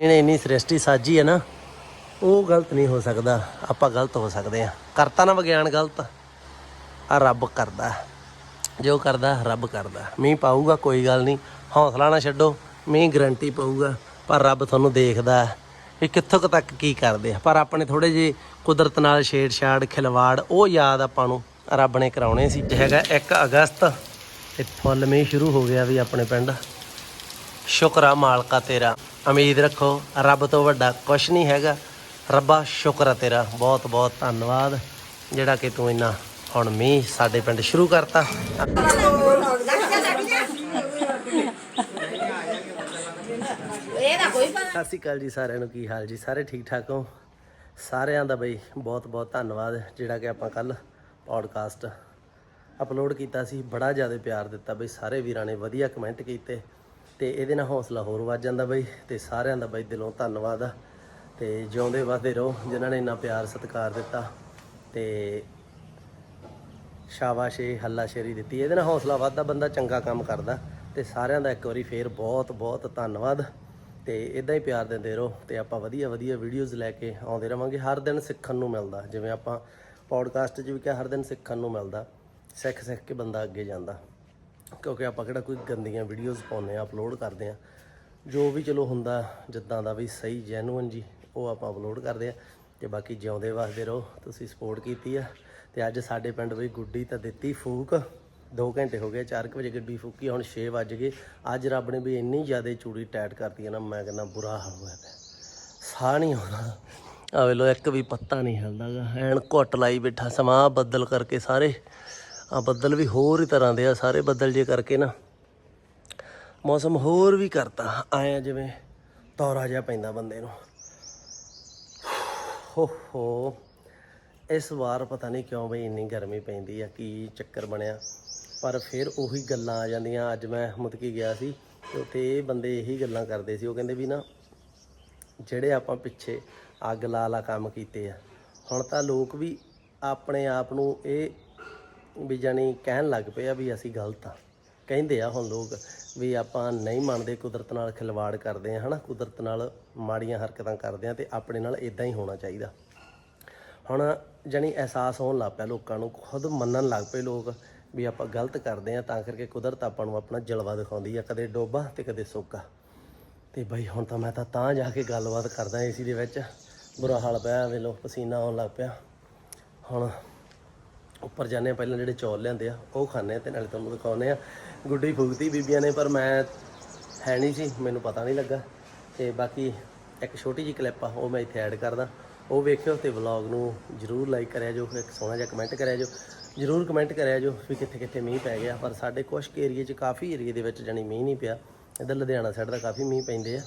ਇਹਨੇ ਇੰਨੀ ਸ੍ਰਿਸ਼ਟੀ ਸਾਜੀ ਹੈ ਨਾ, ਉਹ ਗਲਤ ਨਹੀਂ ਹੋ ਸਕਦਾ, ਆਪਾਂ ਗਲਤ ਹੋ ਸਕਦੇ ਆ ਕਰਤਾ ਨਾ ਵਿਗਿਆਨ ਗਲਤ ਆ ਰੱਬ ਕਰਦਾ। ਜੋ ਕਰਦਾ, ਰੱਬ ਕਰਦਾ। ਮੀਂਹ ਪਾਊਗਾ, ਕੋਈ ਗੱਲ ਨਹੀਂ। ਹੌਸਲਾ ਨਾ ਛੱਡੋ, ਮੀਂਹ ਗਰੰਟੀ ਪਊਗਾ, ਪਰ ਰੱਬ ਤੁਹਾਨੂੰ ਦੇਖਦਾ ਹੈ ਵੀ ਕਿੱਥੋਂ ਕੁ ਤੱਕ ਕੀ ਕਰਦੇ ਆ। ਪਰ ਆਪਣੇ ਥੋੜੇ ਜੇ ਕੁਦਰਤ ਨਾਲ ਛੇੜਛਾੜ, ਖਿਲਵਾੜ, ਉਹ ਯਾਦ ਆਪਾਂ ਨੂੰ ਰੱਬ ਨੇ ਕਰਾਉਣੇ ਸੀ। ਹੈਗਾ 1 ਅਗਸਤ, ਤੇ ਫੁੱਲ ਮੀਂਹ ਸ਼ੁਰੂ ਹੋ ਗਿਆ ਵੀ ਆਪਣੇ ਪਿੰਡ। ਸ਼ੁਕਰ ਮਾਲਕਾ ਤੇਰਾ। ਉਮੀਦ ਰੱਖੋ ਰੱਬ ਤੋਂ ਵੱਡਾ ਕੁਝ ਨਹੀਂ ਹੈਗਾ। ਰੱਬਾ ਸ਼ੁਕਰ ਤੇਰਾ। ਬਹੁਤ ਬਹੁਤ ਧੰਨਵਾਦ। ਜਿਹੜਾ ਕਿ ਤੂੰ ਇੰਨਾ ਹੁਣ ਮੀਂਹ ਸਾਡੇ ਪਿੰਡ ਸ਼ੁਰੂ ਕਰਤਾ। ਸਤਿ ਸ਼੍ਰੀ ਅਕਾਲ ਜੀ ਸਾਰਿਆਂ ਨੂੰ। ਕੀ ਹਾਲ ਜੀ? ਸਾਰੇ ਠੀਕ ਠਾਕ ਹੋ? ਸਾਰਿਆਂ ਦਾ ਬਈ ਬਹੁਤ ਬਹੁਤ ਧੰਨਵਾਦ ਜਿਹੜਾ ਕਿ ਆਪਾਂ ਕੱਲ ਪੌਡਕਾਸਟ ਅਪਲੋਡ ਕੀਤਾ ਸੀ। ਬੜਾ ਜ਼ਿਆਦਾ ਪਿਆਰ ਦਿੱਤਾ ਬਈ ਸਾਰੇ ਵੀਰਾਂ ਨੇ। ਵਧੀਆ ਕਮੈਂਟ ਕੀਤੇ। ਤੇ ਇਹਦੇ ਨਾਲ ਹੌਸਲਾ ਹੋਰ ਵੱਧ ਜਾਂਦਾ ਬਈ, ਤੇ ਸਾਰਿਆਂ ਦਾ ਬਈ ਦਿਲੋਂ ਧੰਨਵਾਦ ਆ। ਤੇ ਜਿਉਂਦੇ ਵੱਧਦੇ ਰਹੋ, ਜਿਨ੍ਹਾਂ ਨੇ ਇੰਨਾ ਪਿਆਰ ਸਤਿਕਾਰ ਦਿੱਤਾ। ਤੇ ਸ਼ਾਬਾਸ਼ੇ, ਹੱਲਾਸ਼ੇਰੀ ਦਿੱਤੀ। ਇਹਦੇ ਨਾਲ ਹੌਸਲਾ ਵੱਧਦਾ, ਬੰਦਾ ਚੰਗਾ ਕੰਮ ਕਰਦਾ। ਤੇ ਸਾਰਿਆਂ ਦਾ ਇੱਕ ਵਾਰੀ ਫੇਰ ਬਹੁਤ ਬਹੁਤ ਧੰਨਵਾਦ। ਤੇ ਇਦਾਂ ਹੀ ਪਿਆਰ ਦਿੰਦੇ ਰਹੋ ਤੇ ਆਪਾਂ ਵਧੀਆ ਵਧੀਆ ਵੀਡੀਓਜ਼ ਲੈ ਕੇ ਆਉਂਦੇ ਰਵਾਂਗੇ। ਹਰ ਦਿਨ ਸਿੱਖਣ ਨੂੰ ਮਿਲਦਾ। ਜਿਵੇਂ ਆਪਾਂ ਪੌਡਕਾਸਟ 'ਚ ਵੀ ਕਿਹਾ, ਹਰ ਦਿਨ ਸਿੱਖਣ ਨੂੰ ਮਿਲਦਾ। ਸਿੱਖ ਸਿੱਖ ਕੇ ਬੰਦਾ ਅੱਗੇ ਜਾਂਦਾ। ਕਿਉਂਕਿ ਆਪਾਂ ਕਿਹੜਾ ਕੋਈ ਗੰਦੀਆਂ ਵੀਡੀਓਜ਼ ਪਾਉਂਦੇ ਆ ਅਪਲੋਡ ਕਰਦੇ ਆ ਜੋ ਵੀ ਚਲੋ ਹੁੰਦਾ ਜਿੱਦਾਂ ਦਾ ਵੀ ਸਹੀ ਜੈਨੂਇਨ ਜੀ, ਉਹ ਆਪਾਂ ਅਪਲੋਡ ਕਰਦੇ ਆ ਤੇ ਬਾਕੀ ਜਿਉਂਦੇ ਵਸਦੇ ਰਹੋ, ਤੁਸੀਂ ਸਪੋਰਟ ਕੀਤੀ ਆ। ਤੇ ਅੱਜ ਸਾਡੇ ਪਿੰਡ ਵੀ ਗੁੱਡੀ ਤਾਂ ਦਿੱਤੀ ਫੂਕ। 2 ਘੰਟੇ ਹੋ ਗਏ 4 ਵਜੇ ਗੱਡੀ ਫੂਕੀ, ਹੁਣ 6 ਵੱਜ ਗਏ। ਅੱਜ ਰੱਬ ਨੇ ਵੀ ਇੰਨੀ ਜ਼ਿਆਦਾ ਚੂੜੀ ਟਾਈਟ ਕਰਤੀ ਹੈ ਨਾ, ਮੈਂ ਕਹਿੰਦਾ ਬੁਰਾ ਹਾਲ ਹੋਇਆ ਪਿਆ। ਸਾਹ ਨਹੀਂ ਆਉਂਦਾ ਆ ਵੇ ਲੋ ਇੱਕ ਵੀ ਪੱਤਾ ਨਹੀਂ ਹਿਲਦਾਗਾ ਐਨ ਘੁੱਟ ਲਾਈ ਬੈਠਾ, ਸਮਾਂ ਬੱਦਲ ਕਰਕੇ ਸਾਰੇ। ਆ ਬੱਦਲ ਵੀ ਹੋਰ ਹੀ ਤਰ੍ਹਾਂ ਦੇ ਆ, ਸਾਰੇ ਬੱਦਲ ਜੇ ਕਰਕੇ ਨਾ। ਮੌਸਮ ਹੋਰ ਵੀ ਕਰਤਾ ਆਇਆ ਜਿਵੇਂ ਤੌਰਾ ਜਿਹਾ ਪੈਂਦਾ ਬੰਦੇ ਨੂੰ। ਹੋ ਹੋ। ਇਸ ਵਾਰ ਪਤਾ ਨਹੀਂ ਕਿਉਂ ਬਈ ਇੰਨੀ ਗਰਮੀ ਪੈਂਦੀ ਆ, ਕੀ ਚੱਕਰ ਬਣਿਆ। ਪਰ ਫਿਰ ਉਹੀ ਗੱਲਾਂ ਆ ਜਾਂਦੀਆਂ, ਅੱਜ ਮੈਂ ਮੁਤਕੀ ਗਿਆ ਸੀ ਤੇ ਉੱਥੇ ਇਹ ਬੰਦੇ ਇਹੀ ਗੱਲਾਂ ਕਰਦੇ ਸੀ, ਉਹ ਕਹਿੰਦੇ ਵੀ ਨਾ, ਜਿਹੜੇ ਆਪਾਂ ਪਿੱਛੇ ਅੱਗ ਲਾ ਲਾ ਕੰਮ ਕੀਤੇ ਆ, ਹੁਣ ਤਾਂ ਲੋਕ ਵੀ ਆਪਣੇ ਆਪ ਨੂੰ ਇਹ ਵੀ ਜਾਨੀ ਕਹਿਣ ਲੱਗ ਪਏ ਆ ਵੀ ਅਸੀਂ ਗਲਤ ਆ। ਕਹਿੰਦੇ ਆ ਹੁਣ ਲੋਕ ਵੀ ਆਪਾਂ ਨਹੀਂ ਮੰਨਦੇ, ਕੁਦਰਤ ਨਾਲ ਖਿਲਵਾੜ ਕਰਦੇ ਆ, ਹਨਾ? ਕੁਦਰਤ ਨਾਲ ਮਾੜੀਆਂ ਹਰਕਤਾਂ ਕਰਦੇ ਆ ਤੇ ਆਪਣੇ ਨਾਲ ਇਦਾਂ ਹੀ ਹੋਣਾ ਚਾਹੀਦਾ। ਹੁਣ ਜਾਨੀ ਅਹਿਸਾਸ ਹੋਣ ਲੱਗ ਪਿਆ ਲੋਕਾਂ ਨੂੰ, ਖੁਦ ਮੰਨਣ ਲੱਗ ਪਏ ਲੋਕ ਵੀ ਆਪਾਂ ਗਲਤ ਕਰਦੇ ਆ, ਤਾਂ ਕਰਕੇ ਕੁਦਰਤ ਆਪਾਂ ਨੂੰ ਆਪਣਾ ਜਲਵਾ ਦਿਖਾਉਂਦੀ ਆ, ਕਦੇ ਡੋਬਾ ਤੇ ਕਦੇ ਸੋਕਾ। ਤੇ ਬਈ ਹੁਣ ਤਾਂ ਮੈਂ ਤਾਂ ਤਾਂ ਜਾ ਕੇ ਗੱਲਬਾਤ ਕਰਦਾ ਏਸੀ ਦੇ ਵਿੱਚ। ਬੁਰਾ ਹਾਲ ਪਿਆ ਵੇਲੋ ਪਸੀਨਾ ਆਉਣ ਲੱਗ ਪਿਆ। ਹੁਣ ਉੱਪਰ ਜਾਂਦੇ ਹਾਂ, ਪਹਿਲਾਂ ਜਿਹੜੇ ਚੌਲ ਲਿਆਂਦੇ ਆ, ਉਹ ਖਾਣੇ ਆ ਤੇ ਨਾਲੇ ਤੁਹਾਨੂੰ ਦਿਖਾਉਨੇ ਆ ਗੁੱਡੀ ਫੂਕਤੀ ਬੀਬੀਆਂ ਨੇ, ਪਰ ਮੈਂ ਹੈ ਨਹੀਂ ਸੀ, ਮੈਨੂੰ ਪਤਾ ਨਹੀਂ ਲੱਗਾ। ਤੇ ਬਾਕੀ ਇੱਕ ਛੋਟੀ ਜਿਹੀ ਕਲਿੱਪ ਆ, ਉਹ ਮੈਂ ਇੱਥੇ ਐਡ ਕਰਦਾ। ਉਹ ਵੇਖਿਓ ਤੇ ਵਲੌਗ ਨੂੰ ਜਰੂਰ ਲਾਈਕ ਕਰਿਆ ਜੋ, ਇੱਕ ਸੋਹਣਾ ਜਿਹਾ ਕਮੈਂਟ ਕਰਿਆ ਜੋ। ਜਰੂਰ ਕਮੈਂਟ ਕਰਿਆ ਜੋ ਵੀ ਕਿੱਥੇ ਕਿੱਥੇ ਮੀਂਹ ਪੈ ਗਿਆ, ਪਰ ਸਾਡੇ ਕੁਝ ਏਰੀਏ 'ਚ ਕਾਫੀ ਏਰੀਏ ਦੇ ਵਿੱਚ ਜਾਨੀ ਮੀਂਹ ਨਹੀਂ ਪਿਆ। ਇੱਧਰ ਲੁਧਿਆਣਾ ਸਾਈਡ ਦਾ ਕਾਫੀ ਮੀਂਹ ਪੈਂਦੇ ਆ।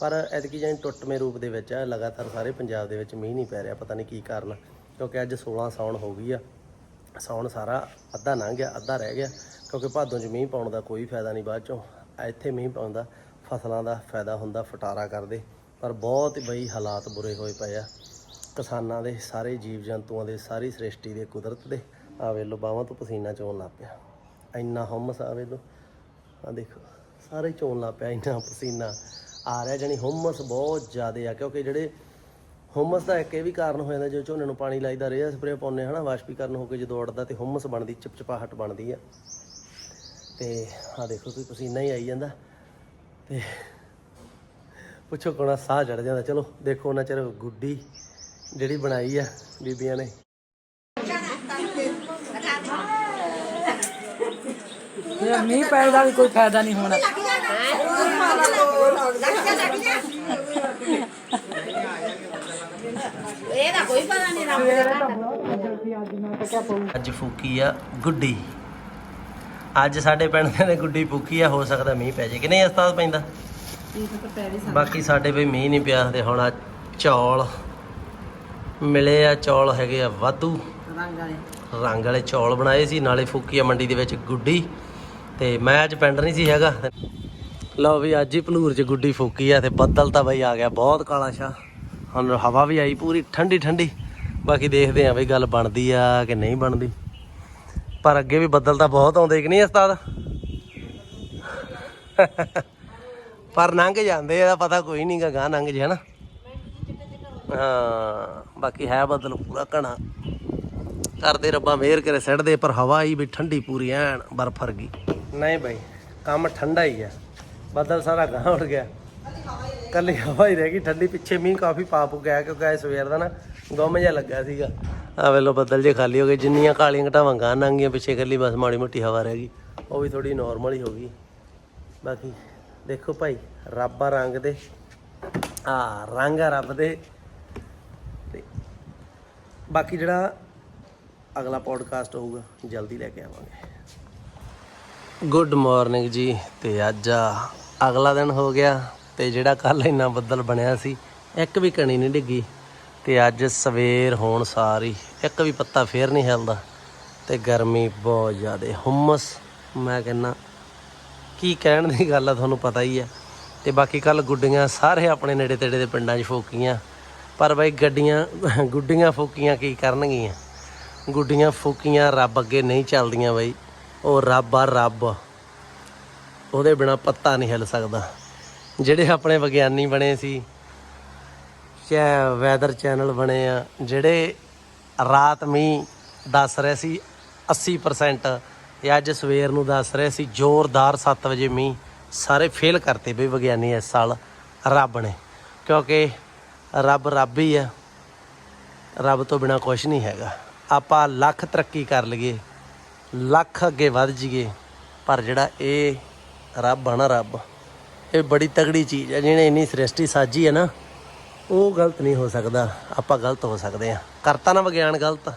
ਪਰ ਐਤਕੀ ਜਾਨੀ ਟੁੱਟਵੇਂ ਰੂਪ ਦੇ ਵਿੱਚ ਆ, ਲਗਾਤਾਰ ਸਾਰੇ ਪੰਜਾਬ ਦੇ ਵਿੱਚ ਮੀਂਹ ਨਹੀਂ ਪੈ ਰਿਹਾ, ਪਤਾ ਨਹੀਂ ਕੀ ਕਾਰਨ ਕਿਉਂਕਿ ਅੱਜ 16 ਸਾਉਣ ਹੋ ਗਈ ਆ। ਸਾਉਣ ਸਾਰਾ ਅੱਧਾ ਲੰਘ ਗਿਆ, ਅੱਧਾ ਰਹਿ ਗਿਆ, ਕਿਉਂਕਿ ਭਾਦੋਂ 'ਚ ਮੀਂਹ ਪਾਉਣ ਦਾ ਕੋਈ ਫਾਇਦਾ ਨਹੀਂ ਬਾਅਦ 'ਚੋਂ। ਇੱਥੇ ਮੀਂਹ ਪਾਉਂਦਾ ਫਸਲਾਂ ਦਾ ਫਾਇਦਾ ਹੁੰਦਾ ਫਟਾਰਾ ਕਰਦੇ, ਪਰ ਬਹੁਤ ਬਈ ਹਾਲਾਤ ਬੁਰੇ ਹੋਏ ਪਏ ਆ। ਕਿਸਾਨਾਂ ਦੇ, ਸਾਰੇ ਜੀਵ ਜੰਤੂਆਂ ਦੇ, ਸਾਰੀ ਸ੍ਰਿਸ਼ਟੀ ਦੇ, ਕੁਦਰਤ ਦੇ ਆ ਵੇਲੋ ਬਾਹਾਂ ਤੋਂ ਪਸੀਨਾ ਚੋਣ ਲੱਗ ਪਿਆ। ਇੰਨਾ ਹਮਸ ਆ ਵੇਲੋ ਆ ਦੇਖੋ, ਸਾਰੇ ਚੋਣ ਲੱਗ ਪਿਆ, ਇੰਨਾ ਪਸੀਨਾ ਆ ਰਿਹਾ ਜਾਨੀ ਹਮਸ ਬਹੁਤ ਜ਼ਿਆਦਾ ਆ, ਕਿਉਂਕਿ ਜਿਹੜੇ ਹੁਮਸ ਦਾ ਇੱਕ ਇਹ ਵੀ ਕਾਰਨ ਹੋ ਜਾਂਦਾ ਜਦੋਂ ਝੋਨੇ ਨੂੰ ਪਾਣੀ ਲਾਈਦਾ ਰੇਹ ਸਪਰੇ ਪਾਉਂਦੇ ਹਨਾ, ਵਾਸ਼ਪੀਕਰਨ ਹੋ ਕੇ ਜਦੋਂ ਉੜਦਾ ਤੇ ਹੁਮਸ ਬਣਦੀ, ਚਿਪਚਿਪਾਹਟ ਬਣਦੀ ਆ। ਤੇ ਆ ਦੇਖੋ ਤੁਸੀਂ ਪਸੀਨਾ ਹੀ ਆਈ ਜਾਂਦਾ। ਤੇ ਪੁੱਛੋ ਕੋਣਾ ਸਾਹ ਚੜ ਜਾਂਦਾ। ਚਲੋ, ਦੇਖੋ ਉਹਨਾਂ ਚਿਰ ਗੁੱਡੀ ਜਿਹੜੀ ਬਣਾਈ ਆ ਬੀਬੀਆਂ ਨੇ। ਮੀਂਹ ਪੈਣ ਦਾ ਵੀ ਕੋਈ ਫਾਇਦਾ ਨਹੀਂ ਹੋਣਾ। ਕੋਈ ਪਤਾ ਨਹੀਂ ਰੱਬ ਦਾ। ਅੱਜ ਫੂਕੀ ਆ ਗੁੱਡੀ। ਅੱਜ ਸਾਡੇ ਪਿੰਡ ਦੇ ਗੁੱਡੀ ਫੂਕੀ ਆ, ਹੋ ਸਕਦਾ ਮੀਂਹ ਪੈ ਜੇ। ਕਿ ਨਹੀਂ ਉਸਤਾਦ ਪੈਂਦਾ? ਬਾਕੀ ਸਾਡੇ ਵੀ ਮੀਂਹ ਨਹੀਂ ਪਿਆ ਤੇ ਹੁਣ ਆ ਚੌਲ ਮਿਲੇ ਆ, ਚੌਲ ਹੈਗੇ ਆ ਵਾਧੂ। ਰੰਗ ਵਾਲੇ ਚੌਲ ਬਣਾਏ ਸੀ, ਨਾਲੇ ਫੂਕੀ ਆ ਮੰਡੀ ਦੇ ਵਿੱਚ ਗੁੱਡੀ। ਤੇ ਮੈਂ ਅੱਜ ਪਿੰਡ ਨਹੀਂ ਸੀ ਹੈਗਾ। ਲਓ ਵੀ ਅੱਜ ਹੀ ਭਲੂਰ 'ਚ ਗੁੱਡੀ ਫੂਕੀ ਆ, ਤੇ ਬੱਦਲ ਤਾਂ ਬਈ ਆ ਗਿਆ, ਬਹੁਤ ਕਾਲਾ ਸ਼ਾ ਹੁਣ ਹਵਾ ਵੀ ਆਈ ਪੂਰੀ, ਠੰਡੀ ਠੰਡੀ। ਬਾਕੀ ਦੇਖਦੇ ਆ ਬਈ ਗੱਲ ਬਣਦੀ ਆ ਕਿ ਨਹੀਂ ਬਣਦੀ। ਪਰ ਅੱਗੇ ਵੀ ਬੱਦਲ ਤਾਂ ਬਹੁਤ ਆਉਂਦੇ ਕਿ ਨਹੀਂ ਉਸਤਾਦ? ਪਰ ਲੰਘ ਜਾਂਦੇ ਇਹਦਾ ਪਤਾ ਕੋਈ ਨਹੀਂ ਗਾ ਗਾਂ ਲੰਘ ਜੇ, ਹਨਾ? ਹਾਂ, ਬਾਕੀ ਹੈ ਬੱਦਲ ਪੂਰਾ ਘਣਾ। ਕਰਦੇ ਰੱਬਾ ਮਿਹਰ ਕਰੇ ਸੜ ਦੇ ਪਰ ਹਵਾ ਹੀ ਵੀ ਠੰਡੀ ਪੂਰੀ, ਐਨ ਬਰਫ ਵਰਗੀ। ਨਹੀਂ ਭਾਈ ਕੰਮ ਠੰਡਾ ਹੀ ਆ। ਬੱਦਲ ਸਾਰਾ ਗਾਂ ਉੱਡ ਗਿਆ। ਕੱਲੀ ਹਵਾ ਹੀ ਰਹਿ ਗਈ, ਠੰਡੀ, ਪਿੱਛੇ ਮੀਂਹ ਕਾਫੀ ਪਾ ਪੁ ਗਿਆ ਕਿਉਂਕਿ ਐ ਸਵੇਰ ਦਾ ਨਾ ਗੁੰਮ ਜਿਹਾ ਲੱਗਾ ਸੀਗਾ। ਆ ਵੇਲੋ ਬੱਦਲ ਜੇ ਖਾਲੀ ਹੋ ਗਏ, ਜਿੰਨੀਆਂ ਕਾਲੀਆਂ ਘਟਾਵਾਂ ਗਾਂ ਨੰਗੀਆਂ ਪਿੱਛੇ ਕੱਲੀ ਬਸ ਮਾੜੀ ਮੋਟੀ ਹਵਾ ਰਹਿ ਗਈ। ਉਹ ਵੀ ਥੋੜੀ ਨਾਰਮਲ ਹੀ ਹੋ ਗਈ। ਬਾਕੀ ਦੇਖੋ ਭਾਈ, ਰੱਬ ਆ ਰੰਗ ਦੇ। ਆ ਰੰਗ ਆ ਰੱਬ ਦੇ। ਤੇ ਬਾਕੀ ਜਿਹੜਾ ਅਗਲਾ ਪੋਡਕਾਸਟ ਹੋਊਗਾ, ਜਲਦੀ ਲੈ ਕੇ ਆਵਾਂਗੇ। ਗੁੱਡ ਮਾਰਨਿੰਗ ਜੀ, ਤੇ ਅੱਜ ਅਗਲਾ ਦਿਨ ਹੋ ਗਿਆ। ਤੇ ਜਿਹੜਾ ਕੱਲ ਇੰਨਾ ਬੱਦਲ ਬਣਿਆ ਸੀ, ਇੱਕ ਵੀ ਕਣੀ ਨਹੀਂ ਡਿੱਗੀ ਤੇ ਅੱਜ ਸਵੇਰ ਹੋਣ ਸਾਰੀ, ਇੱਕ ਵੀ ਪੱਤਾ ਫੇਰ ਨਹੀਂ ਹਿਲਦਾ ਤੇ ਗਰਮੀ ਬਹੁਤ ਜ਼ਿਆਦੇ। ਹੁਮਸ, ਮੈਂ ਕਹਿੰਨਾ ਕੀ ਕਹਿਣ ਦੀ ਗੱਲ ਆ, ਤੁਹਾਨੂੰ ਪਤਾ ਹੀ ਆ। ਤੇ ਬਾਕੀ ਕੱਲ ਗੁੱਡੀਆਂ ਸਾਰੇ ਆਪਣੇ ਨੇੜੇ ਤੇੜੇ ਦੇ ਪਿੰਡਾਂ 'ਚ ਫੋਕੀਆਂ, ਪਰ ਬਈ ਗੱਡੀਆਂ, ਗੁੱਡੀਆਂ ਫੋਕੀਆਂ ਕੀ ਕਰਨਗੀਆਂ? ਗੁੱਡੀਆਂ ਫੋਕੀਆਂ ਰੱਬ ਅੱਗੇ ਨਹੀਂ ਚੱਲਦੀਆਂ ਬਈ, ਉਹ ਰੱਬ ਆ ਰੱਬ, ਉਹਦੇ ਬਿਨਾ ਪੱਤਾ ਨਹੀਂ ਹਿੱਲ ਸਕਦਾ। ਜਿਹੜੇ ਆਪਣੇ ਵਿਗਿਆਨੀ ਬਣੇ ਸੀ ਚੈ ਵੈਦਰ ਚੈਨਲ ਬਣੇ ਆ, ਜਿਹੜੇ ਰਾਤ ਮੀਂਹ ਦੱਸ ਰਹੇ ਸੀ 80% ਇਹ ਅੱਜ ਸਵੇਰ ਨੂੰ ਦੱਸ ਰਹੇ ਸੀ ਜ਼ੋਰਦਾਰ 7 ਵਜੇ ਮੀਂਹ। ਸਾਰੇ ਫੇਲ ਕਰਤੇ ਬਈ ਵਿਗਿਆਨੀ ਇਸ ਸਾਲ, ਰੱਬ ਨੇ। ਕਿਉਂਕਿ ਰੱਬ ਰੱਬ ਹੀ ਆ। ਰੱਬ ਤੋਂ ਬਿਨਾ ਕੁਝ ਨਹੀਂ ਹੈਗਾ। ਆਪਾਂ ਲੱਖ ਤਰੱਕੀ ਕਰ ਲਈਏ, ਲੱਖ ਅੱਗੇ ਵੱਧ ਜਾਈਏ, ਪਰ ਜਿਹੜਾ ਇਹ ਰੱਬ ਆ ਨਾ ਰੱਬ ਇਹ ਬੜੀ ਤਗੜੀ ਚੀਜ਼ ਹੈ, ਜਿਹਨੇ ਇੰਨੀ ਸ੍ਰਿਸ਼ਟੀ ਸਾਜੀ ਹੈ ਨਾ, ਉਹ ਗਲਤ ਨਹੀਂ ਹੋ ਸਕਦਾ, ਆਪਾਂ ਗਲਤ ਹੋ ਸਕਦੇ ਆ ਕਰਤਾ ਨਾ ਵਿਗਿਆਨ ਗਲਤ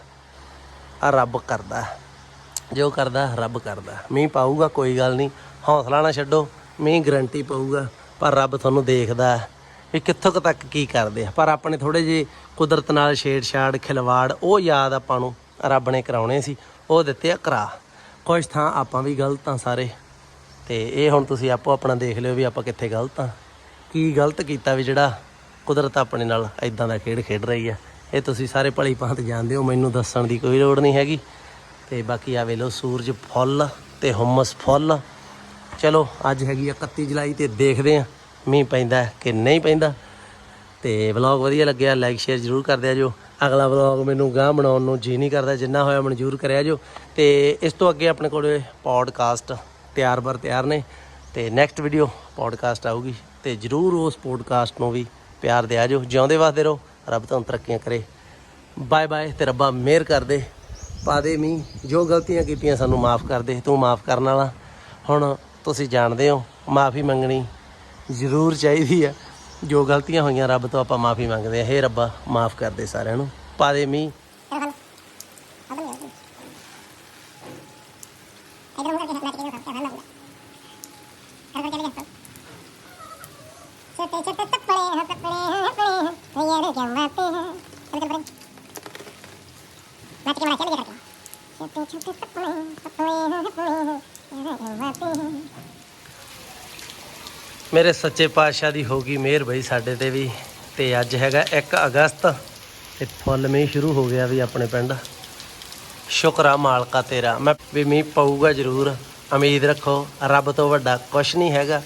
ਆ ਰੱਬ ਕਰਦਾ। ਜੋ ਕਰਦਾ, ਰੱਬ ਕਰਦਾ। ਮੀਂਹ ਪਾਊਗਾ, ਕੋਈ ਗੱਲ ਨਹੀਂ। ਹੌਸਲਾ ਨਾ ਛੱਡੋ, ਮੀਂਹ ਗਰੰਟੀ ਪਊਗਾ, ਪਰ ਰੱਬ ਤੁਹਾਨੂੰ ਦੇਖਦਾ ਵੀ ਕਿੱਥੋਂ ਤੱਕ ਕੀ ਕਰਦੇ ਆ। ਪਰ ਆਪਣੇ ਥੋੜੇ ਜੇ ਕੁਦਰਤ ਨਾਲ ਛੇੜਛਾੜ, ਖਿਲਵਾੜ, ਉਹ ਯਾਦ ਆਪਾਂ ਨੂੰ ਰੱਬ ਨੇ ਕਰਾਉਣੇ ਸੀ, ਉਹ ਦਿੱਤੇ ਆ ਕਰਾ ਕੁਝ ਥਾਂ ਆਪਾਂ ਵੀ ਗਲਤ ਆ ਸਾਰੇ। ਤੇ ਇਹ ਹੁਣ ਤੁਸੀਂ ਆਪੋ ਆਪਣਾ ਦੇਖ ਲਿਓ ਵੀ ਆਪਾਂ ਕਿੱਥੇ ਗਲਤ ਆ। ਕੀ ਗਲਤ ਕੀਤਾ ਵੀ ਜਿਹੜਾ ਕੁਦਰਤ ਆਪਣੇ ਨਾਲ ਇਦਾਂ ਦਾ ਖੇਡ ਖੇਡ ਰਹੀ ਆ। ਇਹ ਤੁਸੀਂ ਸਾਰੇ ਭਲੀ ਭਾਂਤ ਜਾਣਦੇ ਹੋ, ਮੈਨੂੰ ਦੱਸਣ ਦੀ ਕੋਈ ਲੋੜ ਨਹੀਂ ਹੈਗੀ। ਤੇ ਬਾਕੀ ਆ ਵੇਲੋ ਸੂਰਜ ਫੁੱਲ ਤੇ ਹੁਮਸ ਫੁੱਲ। ਚਲੋ, ਅੱਜ ਹੈਗੀ ਆ 31 ਜੁਲਾਈ ਤੇ ਦੇਖਦੇ ਆ, ਮੀਂਹ ਪੈਂਦਾ ਕਿ ਨਹੀਂ ਪੈਂਦਾ। ਤੇ ਵਲੌਗ ਵਧੀਆ ਲੱਗਿਆ ਲਾਈਕ ਸ਼ੇਅਰ ਜਰੂਰ ਕਰ ਦਿਆ ਜੋ। ਅਗਲਾ ਵਲੌਗ ਮੈਨੂੰ ਗਾਹ ਬਣਾਉਣ ਨੂੰ ਜੀ ਨਹੀਂ ਕਰਦਾ, ਜਿੰਨਾ ਹੋਇਆ ਮਨਜ਼ੂਰ ਕਰਿਆ ਜੋ। ਤੇ ਇਸ ਤੋਂ ਅੱਗੇ ਆਪਣੇ ਕੋਲ ਪੌਡਕਾਸਟ ਤਿਆਰ ਬਰ ਤਿਆਰ ਨੇ ਤੇ ਨੈਕਸਟ ਵੀਡੀਓ ਪੋਡਕਾਸਟ ਆਊਗੀ ਤੇ ਜਰੂਰ ਉਸ ਪੋਡਕਾਸਟ ਨੂੰ ਵੀ ਪਿਆਰ ਦਿਆ ਜੋ ਜਿਉਂਦੇ ਵਾਸਤੇ ਰਹੋ, ਰੱਬ ਤੁਹਾਨੂੰ ਤਰੱਕੀਆਂ ਕਰੇ। ਬਾਏ ਬਾਏ ਤੇ ਰੱਬਾ ਮਿਹਰ ਕਰ ਦੇ, ਪਾ ਦੇ ਮੀਂਹ, ਜੋ ਗਲਤੀਆਂ ਕੀਤੀਆਂ ਸਾਨੂੰ ਮਾਫ ਕਰ ਦੇ, ਤੂੰ ਮਾਫ ਕਰਨ ਵਾਲਾ। ਹੁਣ ਤੁਸੀਂ ਜਾਣਦੇ ਹੋ, ਮਾਫੀ ਮੰਗਣੀ ਜ਼ਰੂਰ ਚਾਹੀਦੀ ਆ। ਜੋ ਗਲਤੀਆਂ ਹੋਈਆਂ, ਰੱਬ ਤੋਂ ਆਪਾਂ ਮਾਫੀ ਮੰਗਦੇ ਆ ਹੇ ਰੱਬਾ, ਮਾਫ ਕਰ ਦੇ ਸਾਰਿਆਂ ਨੂੰ। ਪਾ ਦੇ ਮੀਂਹ ਮੇਰੇ ਸੱਚੇ ਪਾਤਸ਼ਾਹ ਦੀ ਹੋ ਗਈ ਮਿਹਰ ਬਈ ਸਾਡੇ ਤੇ ਵੀ। ਤੇ ਅੱਜ ਹੈਗਾ 1 ਅਗਸਤ ਤੇ ਫੁੱਲ ਮੀਂਹ ਸ਼ੁਰੂ ਹੋ ਗਿਆ ਵੀ ਆਪਣੇ ਪਿੰਡ। ਸ਼ੁਕਰਾ ਮਾਲਕਾ ਤੇਰਾ। ਮੈਂ ਵੀ ਮੀਂਹ ਪਊਗਾ ਜ਼ਰੂਰ। ਉਮੀਦ ਰੱਖੋ, ਰੱਬ ਤੋਂ ਵੱਡਾ ਕੁਝ ਨਹੀਂ ਹੈਗਾ।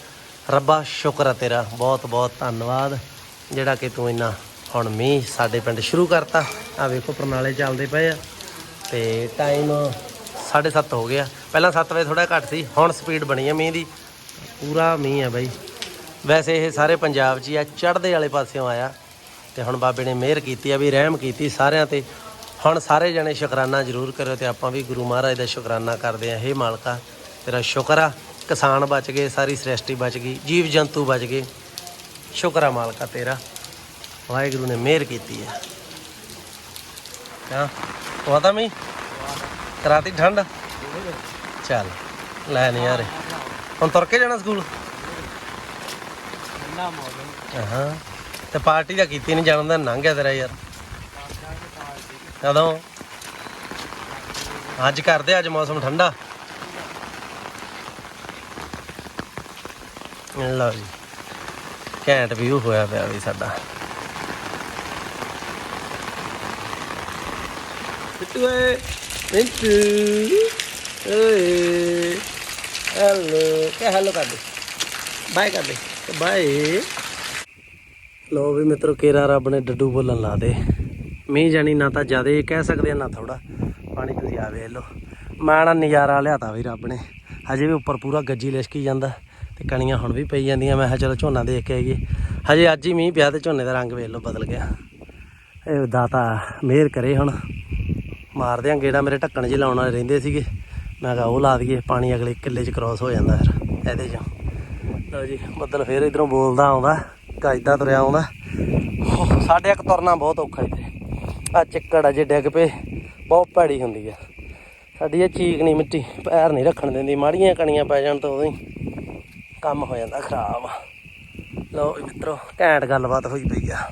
ਰੱਬਾ, ਸ਼ੁਕਰ ਤੇਰਾ। ਬਹੁਤ ਬਹੁਤ ਧੰਨਵਾਦ। ਜਿਹੜਾ ਕਿ ਤੂੰ ਇੰਨਾ ਹੁਣ ਮੀਂਹ ਸਾਡੇ ਪਿੰਡ ਸ਼ੁਰੂ ਕਰਤਾ। ਆ ਵੇਖੋ ਪ੍ਰਣਾਲੇ ਚੱਲਦੇ ਪਏ ਆ। ਤੇ ਟਾਈਮ 7:30 ਹੋ ਗਿਆ। ਪਹਿਲਾਂ 7 ਵਜੇ ਥੋੜਾ ਘੱਟ ਸੀ, ਹੁਣ ਸਪੀਡ ਬਣੀ ਹੈ ਮੀਂਹ ਦੀ। ਪੂਰਾ ਮੀਂਹ ਆ ਬਾਈ। ਵੈਸੇ ਇਹ ਸਾਰੇ ਪੰਜਾਬ 'ਚ ਹੀ ਆ, ਚੜ੍ਹਦੇ ਵਾਲੇ ਪਾਸਿਓਂ ਆਇਆ। ਤੇ ਹੁਣ ਬਾਬੇ ਨੇ ਮਿਹਰ ਕੀਤੀ ਆ ਵੀ ਰਹਿਮ ਕੀਤੀ ਸਾਰਿਆਂ ਤੇ। ਹੁਣ ਸਾਰੇ ਜਣੇ ਸ਼ੁਕਰਾਨਾ ਜ਼ਰੂਰ ਕਰਿਓ ਤੇ ਆਪਾਂ ਵੀ ਗੁਰੂ ਮਹਾਰਾਜ ਦਾ ਸ਼ੁਕਰਾਨਾ ਕਰਦੇ ਆ। ਹੇ ਮਾਲਕਾ, ਤੇਰਾ ਸ਼ੁਕਰ ਆ। ਕਿਸਾਨ ਬਚ ਗਏ, ਸਾਰੀ ਸ੍ਰਿਸ਼ਟੀ ਬਚ ਗਈ, ਜੀਵ ਜੰਤੂ ਬਚ ਗਏ। ਸ਼ੁਕਰ ਆ ਮਾਲਕਾ ਤੇਰਾ। ਵਾਹਿਗੁਰੂ ਨੇ ਮਿਹਰ ਕੀਤੀ ਹੈ ਹਾਂ ਪਤਾ ਮੀ ਕਰਾਤੀ ਠੰਡ। ਚੱਲ ਲੈ ਨਹੀਂ ਯਾਰ। ਹੁਣ ਤੁਰ ਕੇ ਜਾਣਾ ਸਕੂਲ? ਹਾਂ। ਤੇ ਪਾਰਟੀ ਦਾ ਕੀਤੀ ਨਹੀਂ ਜਾਣ ਦਾ ਲੰਘ ਗਿਆ ਤੇਰਾ ਯਾਰ। ਕਦੋਂ? ਅੱਜ ਕਰਦੇ ਅੱਜ ਮੌਸਮ ਠੰਡਾ। ਲਓ ਜੀ। ਘੈਂਟ ਵਿਊ ਹੋਇਆ ਪਿਆ ਵੀ ਸਾਡਾ। ਬਿੱਟੂ ਏ ਬਿੱਟੂ ਓਏ। ਹੈਲੋ ਕਿ ਹੈਲੋ ਕਰ ਦੇ। ਬਾਏ ਕਰ ਦੇ। ਬਾਏ। ਲੋ ਵੀ ਮਿੱਤਰੋ, ਕੇਰਾ ਰੱਬ ਨੇ ਡੱਡੂ ਬੋਲਣ ਲਾ ਦੇ। ਮੀਂਹ ਜਾਣੀ ਨਾ ਤਾਂ ਜ਼ਿਆਦਾ ਕਹਿ ਸਕਦੇ ਆ, ਨਾ ਥੋੜਾ ਪਾਣੀ ਤੁਸੀਂ ਆ ਵੇਖ ਲਓ। ਮਾਣਾ ਨਜ਼ਾਰਾ ਲਿਆਤਾ ਵੀ ਰੱਬ ਨੇ। ਹਜੇ ਵੀ ਉੱਪਰ ਪੂਰਾ ਗੱਜੀ ਲਿਸ਼ਕੀ ਜਾਂਦਾ ਤੇ ਕਣੀਆਂ ਹੁਣ ਵੀ ਪਈ ਜਾਂਦੀਆਂ। ਮੈਂ ਕਿਹਾ ਚਲੋ ਝੋਨਾ ਦੇਖ ਕੇ ਆਈਏ। ਹਜੇ ਅੱਜ ਹੀ ਮੀਂਹ ਪਿਆ ਤੇ ਝੋਨੇ ਦਾ ਰੰਗ ਵੇਖ ਲਓ ਬਦਲ ਗਿਆ। ਇਹ ਦਾਤਾ ਮਿਹਰ ਕਰੇ ਹੁਣ। ਮਾਰਦੇ ਆ, ਗੇੜਾ ਮੇਰੇ ਢੱਕਣ ਜਿਹੇ ਲਾਉਣ ਵਾਲੇ ਰਹਿੰਦੇ ਸੀਗੇ। ਮੈਂ ਕਿਹਾ ਉਹ ਲਾ ਦਈਏ, ਪਾਣੀ ਅਗਲੇ ਕਿੱਲੇ 'ਚ ਕ੍ਰਾਸ ਹੋ ਜਾਂਦਾ ਫਿਰ, ਇਹਦੇ 'ਚ। ਲਓ ਜੀ ਬੱਦਲ ਫੇਰ ਇਧਰੋਂ ਬੋਲਦਾ ਆਉਂਦਾ ਗਾਇਦਾ ਤੁਰਿਆ ਆਉਂਦਾ। ਸਾਡੇ ਇੱਕ ਤੁਰਨਾ ਬਹੁਤ ਔਖਾ ਇੱਥੇ। ਆ ਚਿੱਕੜ ਜੇ ਡਿੱਗ ਪਏ, ਬਹੁਤ ਭੈੜੀ ਹੁੰਦੀ ਆ। ਸਾਡੀ ਇਹ ਚੀਕ ਨਹੀਂ ਮਿੱਟੀ, ਪੈਰ ਨਹੀਂ ਰੱਖਣ ਦਿੰਦੀ, ਮਾੜੀਆਂ ਕਣੀਆਂ ਪੈ ਜਾਣ ਤਾਂ ਉਦੋਂ ਹੀ ਕੰਮ ਹੋ ਜਾਂਦਾ, ਖਰਾਬ ਲਓ ਵੀ ਮਿੱਤਰੋ, ਘੈਂਟ ਗੱਲਬਾਤ ਹੋਈ ਪਈ ਆ।